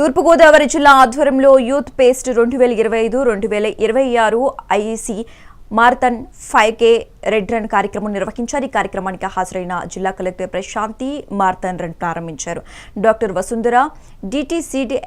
తూర్పుగోదావరి జిల్లా ఆధ్వర్యంలో youth paste రెండు వేల ఇరవై ఐదు రెండు వేల ఇరవై ఆరు IEC marathon five K red run కార్యక్రమం నిర్వహించారు. ఈ కార్యక్రమానికి హాజరైన జిల్లా కలెక్టర్ ప్రశాంతి మారథన్ రన్ ప్రారంభించారు. Doctor Vasundhara DTCD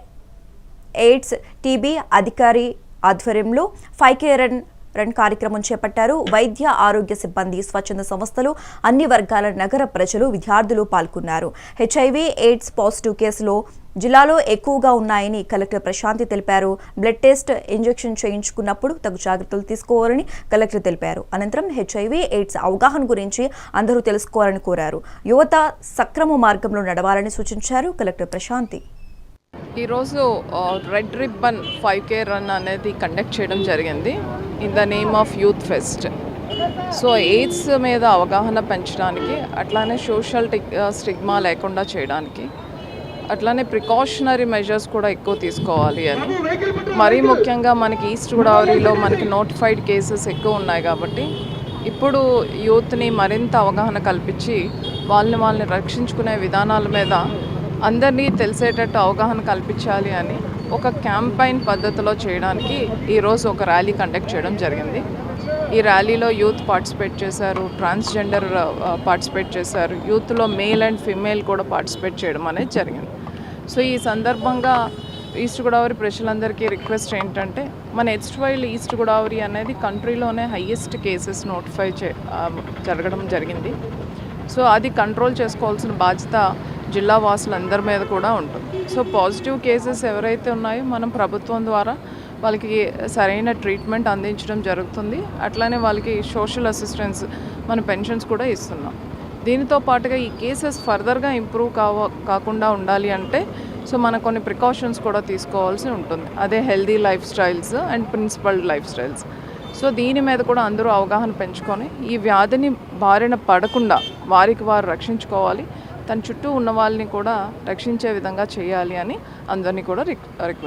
AIDS TB అధికారి ఆధ్వర్యంలో ఫైవ్ కే రన్ రన్ కార్యక్రమం చేపట్టారు. వైద్య ఆరోగ్య సిబ్బంది స్వచ్ఛంద సంస్థలు అన్ని వర్గాల నగర ప్రజలు విద్యార్థులు పాల్గొన్నారు. హెచ్ఐవి ఎయిడ్స్ పాజిటివ్ కేసులో జిల్లాలో ఎక్కువగా ఉన్నాయని కలెక్టర్ ప్రశాంతి తెలిపారు. బ్లడ్ టెస్ట్ ఇంజెక్షన్ చేయించుకున్నప్పుడు తగు జాగ్రత్తలు తీసుకోవాలని కలెక్టర్ తెలిపారు. అనంతరం హెచ్ఐవి ఎయిడ్స్ అవగాహన గురించి అందరూ తెలుసుకోవాలని కోరారు. యువత సక్రమ మార్గంలో నడవాలని సూచించారు కలెక్టర్ ప్రశాంతి. ఈరోజు red ribbon five K run అనేది కండక్ట్ చేయడం జరిగింది. In the name of youth fest so AIDS మీద అవగాహన పెంచడానికి అట్లానే సోషల్ స్టిగ్మా లేకుండా చేయడానికి అట్లానే ప్రికాషనరీ మెజర్స్ కూడా ఎక్కువ తీసుకోవాలి అని. మరీ ముఖ్యంగా మనకి ఈస్ట్ గోదావరిలో మనకి నోటిఫైడ్ కేసెస్ ఎక్కువ ఉన్నాయి కాబట్టి ఇప్పుడు యూత్ని మరింత అవగాహన కల్పించి వాళ్ళని వాళ్ళని రక్షించుకునే విధానాల మీద అందరినీ తెలిసేటట్టు అవగాహన కల్పించాలి అని ఒక క్యాంపైన్ పద్ధతిలో చేయడానికి ఈరోజు ఒక ర్యాలీ కండక్ట్ చేయడం జరిగింది. ఈ ర్యాలీలో యూత్ పార్టిసిపేట్ చేశారు ట్రాన్స్జెండర్ పార్టిసిపేట్ చేశారు. యూత్లో మేల్ అండ్ ఫిమేల్ కూడా పార్టిసిపేట్ చేయడం అనేది జరిగింది. సో ఈ సందర్భంగా ఈస్ట్ గోదావరి ప్రజలందరికీ రిక్వెస్ట్ ఏంటంటే మన ఎస్ట్ వైల్ ఈస్ట్ గోదావరి అనేది కంట్రీలోనే హయ్యెస్ట్ కేసెస్ నోటిఫై చే జరగడం జరిగింది. సో అది కంట్రోల్ చేసుకోవాల్సిన బాధ్యత జిల్లా వాసులందరి మీద కూడా ఉంటుంది. సో పాజిటివ్ కేసెస్ ఎవరైతే ఉన్నాయో మనం ప్రభుత్వం ద్వారా వాళ్ళకి సరైన ట్రీట్మెంట్ అందించడం జరుగుతుంది. అట్లానే వాళ్ళకి సోషల్ అసిస్టెన్స్ మన పెన్షన్స్ కూడా ఇస్తున్నాం. దీనితో పాటుగా ఈ కేసెస్ ఫర్దర్గా ఇంప్రూవ్ కావ కాకుండా ఉండాలి అంటే సో మనం కొన్ని ప్రికాషన్స్ కూడా తీసుకోవాల్సి ఉంటుంది. అదే healthy lifestyles and principled lifestyles. So దీని మీద కూడా అందరూ అవగాహన పెంచుకొని ఈ వ్యాధిని బారిన పడకుండా వారికి వారు రక్షించుకోవాలి. తన చుట్టూ ఉన్న వాళ్ళని కూడా రక్షించే విధంగా చేయాలి అని అందరినీ కూడా రిక్ రిక్వెస్ట్